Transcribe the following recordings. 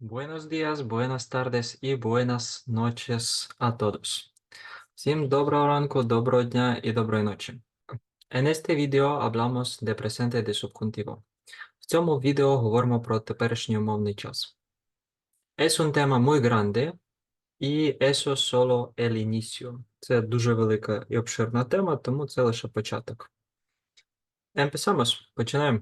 Buenos días, buenas tardes y buenas noches a todos. Всім доброго ранку, доброго дня і доброї ночі. En este video hablamos de presente de subjuntivo. В цьому відео говоримо про теперішній умовний час. Es un tema muy grande y eso solo el inicio. Це дуже велика і обширна тема, тому це лише початок. Empezamos. Починаємо.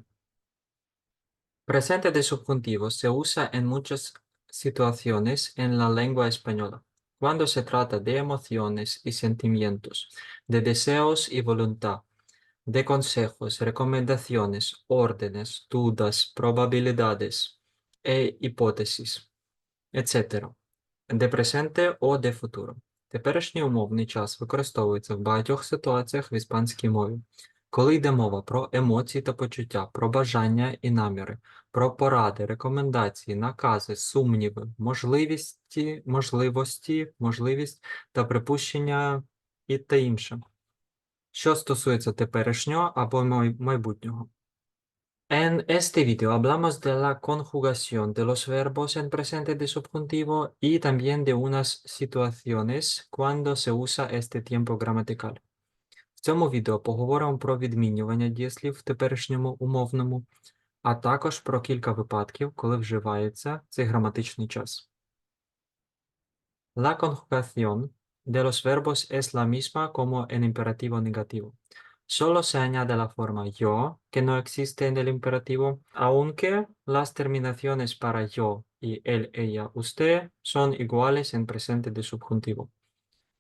Presente de subjuntivo se usa en muchas situaciones en la lengua española, cuando se trata de emociones y sentimientos, de deseos y voluntad, de consejos, recomendaciones, órdenes, dudas, probabilidades e hipótesis, etc. De presente o de futuro. Теперішній умовний час використовується в багатьох ситуаціях в іспанській мові, Коли йде мова про емоції та почуття, про бажання і наміри, про поради, рекомендації, накази, сумніви, можливості, можливості, можливість та припущення і та інше. Що стосується теперішнього або майбутнього. En este video hablamos de la conjugación de los verbos en presente de subjuntivo y también de unas situaciones cuando se usa este tiempo gramatical. Цьому відео поговоримо про відмінювання дієслів в теперішньому умовному, а також про кілька випадків, коли вживається цей граматичний час. La conjugación de los verbos es la misma como en imperativo negativo. Solo se añade la forma yo, que no existe en el imperativo, aunque las terminaciones para yo y él, ella, usted son iguales en presente de subjuntivo.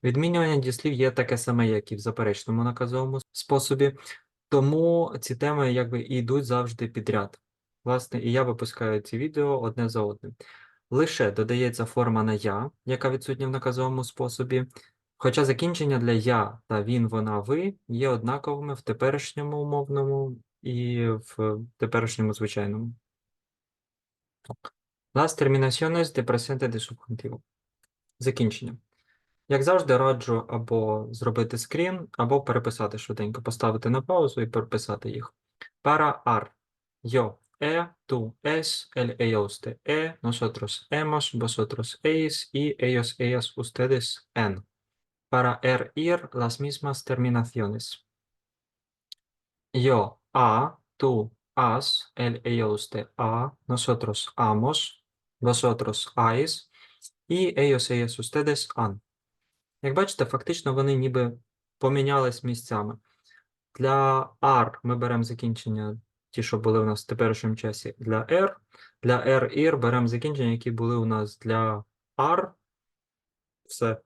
Відмінювання дієслів є таке саме, як і в заперечному наказовому способі, тому ці теми якби і йдуть завжди підряд. Власне, і я випускаю ці відео одне за одним. Лише додається форма на я, яка відсутня в наказовому способі, хоча закінчення для я та він, вона, ви є однаковими в теперішньому умовному і в теперішньому звичайному. Las terminaciones de presente de subjuntivo. Закінчення. Як завжди, раджу або зробити скрін, або переписати швиденько, поставити на паузу і переписати їх. Para ar, yo, e, tú, es, él, ella, usted, e, nosotros, hemos, vosotros, eis y ellos, ellas, ustedes, en. Para er, ir, las mismas terminaciones. Yo, a, tú, has, él, ella, usted, a, nosotros, amos, vosotros, ais y ellos, ellas, ustedes, han. Як бачите, фактично вони ніби помінялись місцями. Для R ми беремо закінчення, ті, що були у нас в теперішньому часі, для R. Для R і R беремо закінчення, які були у нас для R. Все.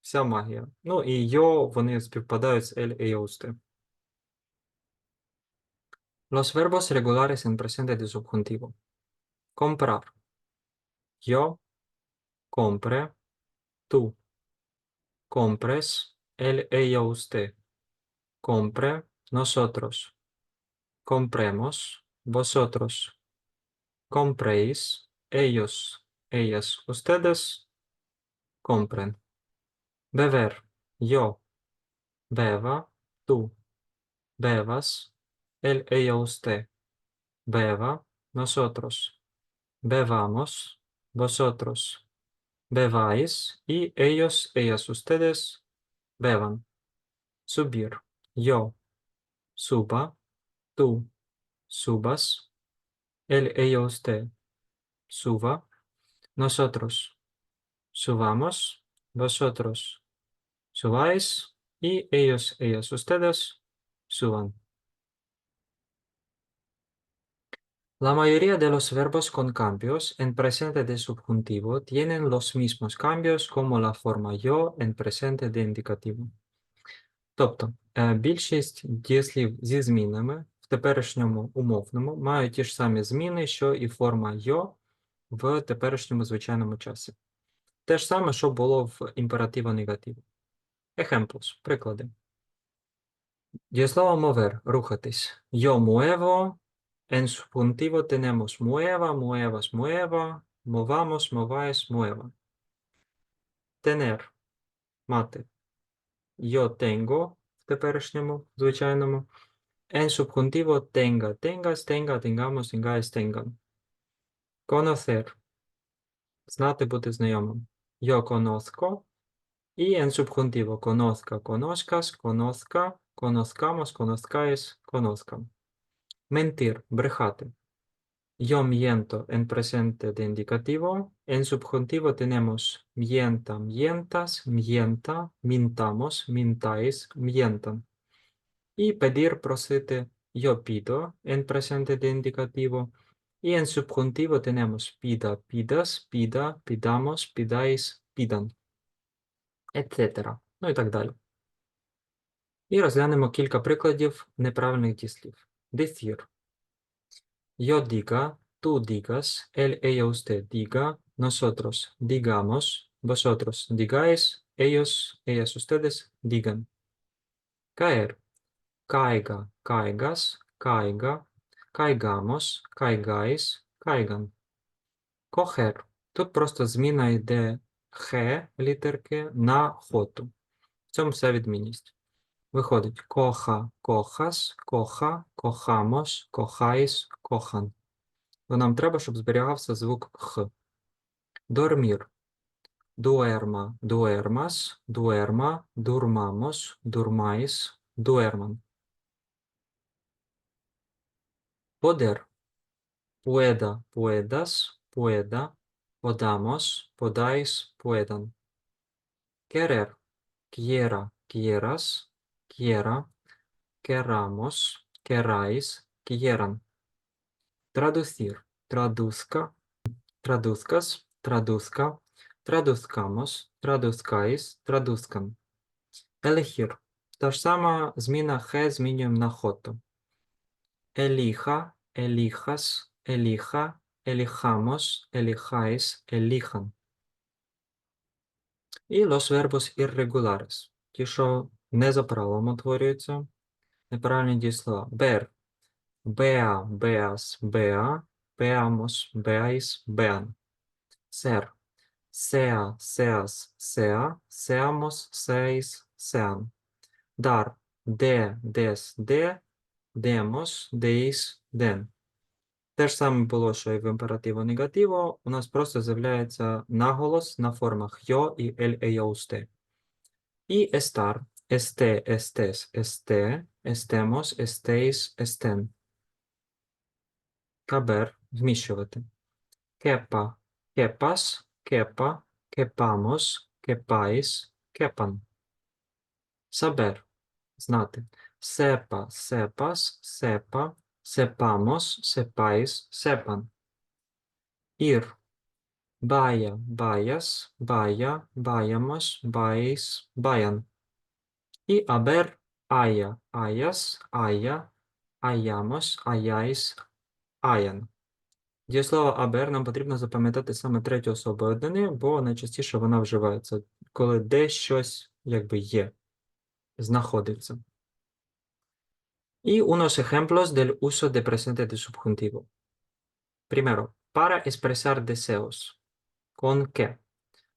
Вся магія. Ну і йо, вони співпадають з L і usted. Los verbos regulares en presente de subjuntivo. Comprar. Yo compre. Tú compres, él, ella, usted. Compre, nosotros. Compremos, vosotros. Compréis, ellos, ellas, ustedes. Compren. Beber, yo. Beba, tú. Bebas, él, ella, usted. Beba, nosotros. Bebamos, vosotros bebáis y ellos, ellas, ustedes beban. Subir. Yo. Suba. Tú. Subas. Él, ella, usted. Suba. Nosotros. Subamos. Vosotros. Subáis y ellos, ellas, ustedes suban. La mayoría de los verbos con cambios en presente de subjuntivo tienen los mismos cambios como la forma yo en presente de indicativo. Тобто, е, більшість дієслів зі змінами в теперішньому умовному мають ті ж самі зміни, що і форма yo в теперішньому звичайному часі. Те ж саме, що було в імперативо негативі. Ejemplos, приклади. Дієслово mover – рухатись. Muevo, En subjuntivo tenemos mueva, muevas, mueva, movamos, mováis, mueva. Tener. Мати. Yo tengo в теперішньому, звичайному. En subjuntivo tenga, tengas, tenga, tengamos, tengáis, tengan. Conocer. знати бути знайомим. Yo conozco. Y en subjuntivo, conozca, conozcas, conozca, conozcamos, conozcáis, conozcan. Mentir, брехати. Yo miento en presente de indicativo. En subjuntivo tenemos mienta, mientas, mienta, mintamos, mintáis, mientan. Y pedir, просити, yo pido en presente de indicativo. Y en subjuntivo tenemos pida, pidas, pida, pidamos, pidáis, pidan, etc. Ну і так далі. І розглянемо кілька прикладів неправильних дієслів. Decir. Yo diga, tú digas, él, ella, usted diga, nosotros digamos, vosotros digáis, ellos, ellas, ustedes digan. Caer. Caiga, caigas, caiga, caigamos, caigáis, caigan. Coger. Тут просто зміна йде х літерки на хоту. В цьому вся відмінність. Виходить коха, кохас, коха, кохамос, кохаїс, кохан. Бо нам треба, щоб зберігався звук х. Дормір. Дуерма, дуермас, дуерма, дурмамос, дурмаїс, дуерман. Poder. Pueda, puedas, pueda, podamos, podáis, puedan. Querer. Quiera, quieras, quiera, queramos, queráis, quieran. Traducir. Traduzca, traduzcas, traduzca, traduzcamos, traduzcáis, traduzcan. Elegir. Та ж сама зміна х змінюємо на хоту. Elija, elijas, elija, elijamos, elijáis, elijan. І los verbos irregulares. Ті, що не за правилом утворюються. Неправильні дієслова. Ver. Bea, beas, bea, beamos, beáis, bean. Ser. Sea, seas, sea, seamos, seáis, sean. Dar. De, des, de, demos, deis, den. Те ж саме було, що і в імперативо негативо, у нас просто з'являється наголос на формах йо і ель ея. І estar, este, estés, esté, estemos, estéis, estén. Кабер – вміщувати. Кепа, кепас, кепа, кепамос, кепаїс, кепан. Сабер – знати. Сепа, сепас, сепа, sepamos, sepáis, sepan. Ir. Vaya, vayas, vaya, vayamos, vais, vayan. Y haber, haya, hayas, haya, hayamos, hayáis, hayan. Дієслово haber нам потрібно запам'ятати саме третю особу однини, бо найчастіше вона вживається, коли де щось якби є, знаходиться. Y unos ejemplos del uso de presente de subjuntivo. Primero, para expresar deseos. Con que.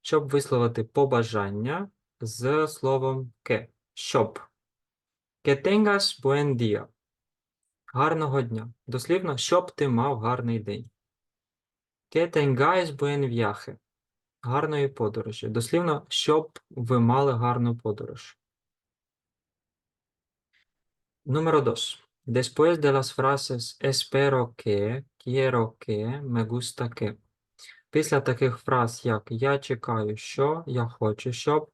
Щоб висловити побажання з словом que. Щоб. Que tengas buen día. Гарного дня. Дослівно, щоб ти мав гарний день. Que tengáis buen viaje. Гарної подорожі. Дослівно, щоб ви мали гарну подорож. Número 2. Después de las frases espero que, quiero que, me gusta que. Після таких фраз, як я чекаю, що, я хочу, щоб,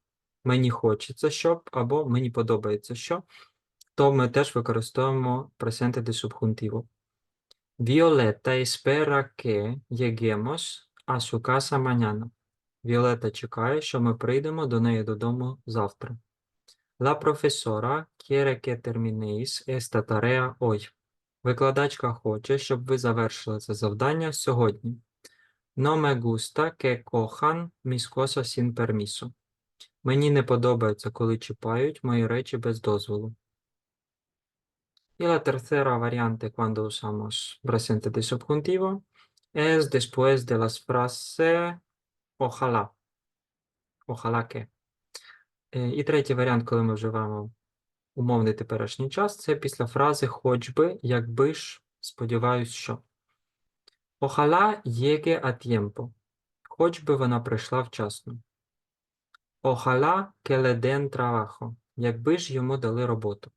мені хочеться, щоб, або мені подобається, що, то ми теж використовуємо presente de subjuntivo. Violeta espera que lleguemos a su casa mañana. Віолета чекає, що ми прийдемо до неї додому завтра. La profesora quiere que terminéis esta tarea hoy. Викладачка хоче, щоб ви завершили це завдання сьогодні. No me gusta que cojan mis cosas sin permiso. Мені не подобається, коли чіпають мої речі без дозволу. Y la tercera variante cuando usamos presente de subjuntivo es después de las frases ojalá. Ojalá que. Е, І третій варіант, коли ми вживаємо умовний теперішній час, це після фрази хоч би, якби ж, сподіваюсь, що. Ojalá llegue a tiempo. Хоч би вона прийшла вчасно. Ojalá que le den trabajo. Якби ж йому дали роботу.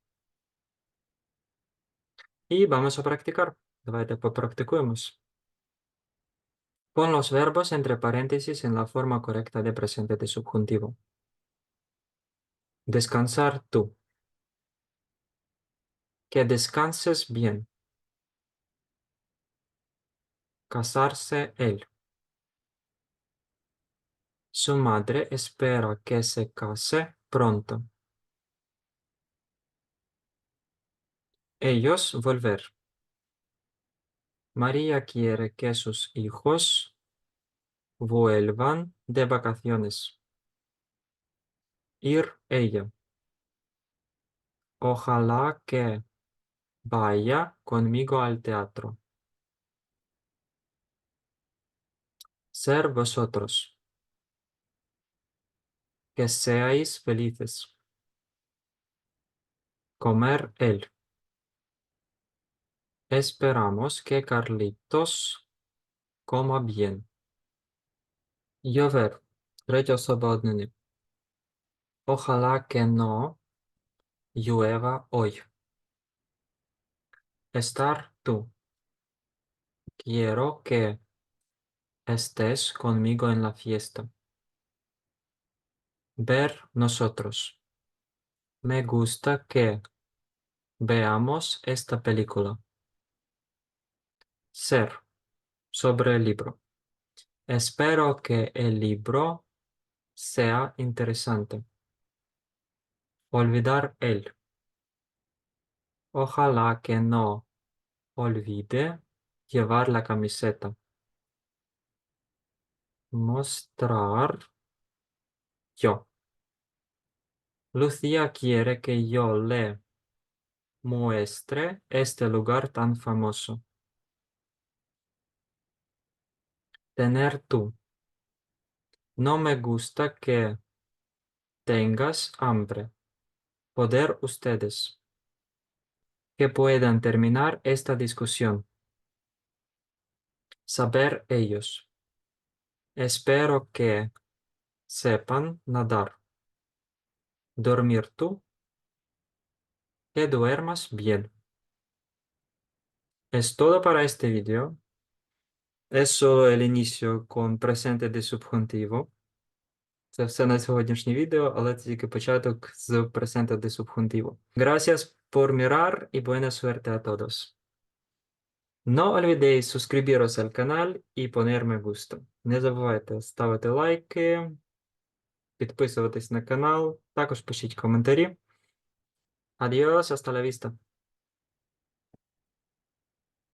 І vamos a practicar. Давайте попрактикуємось. Pon los verbos entre paréntesis en la forma correcta de presente de subjuntivo. Descansar tú. Que descanses bien. Casarse él. Su madre espera que se case pronto. Ellos volver. María quiere que sus hijos vuelvan de vacaciones. Ir ella. Ojalá que vaya conmigo al teatro. Ser vosotros que seáis felices. Comer él. Esperamos que Carlitos coma bien. Llover. Trecho sobodny. Ojalá que no llueva hoy. Estar tú. Quiero que estés conmigo en la fiesta. Ver nosotros. Me gusta que veamos esta película. Ser. Sobre el libro. Espero que el libro sea interesante. Olvidar él. Ojalá que no olvide llevar la camiseta. Mostrar yo. Lucía quiere que yo le muestre este lugar tan famoso. Tener tú. No me gusta que tengas hambre. Poder ustedes. Que puedan terminar esta discusión. Saber ellos. Espero que sepan nadar. Dormir tú. Que duermas bien. Es todo para este vídeo. Es solo el inicio con presente de subjuntivo. Це все на сьогоднішнє відео, але це тільки початок з presente de subjuntivo. Gracias por mirar y buena suerte a todos. No olvidéis suscribiros al canal y poner me gusta. Не забувайте ставити лайки, підписуватись на канал, також пишіть коментарі. Adiós, hasta la vista.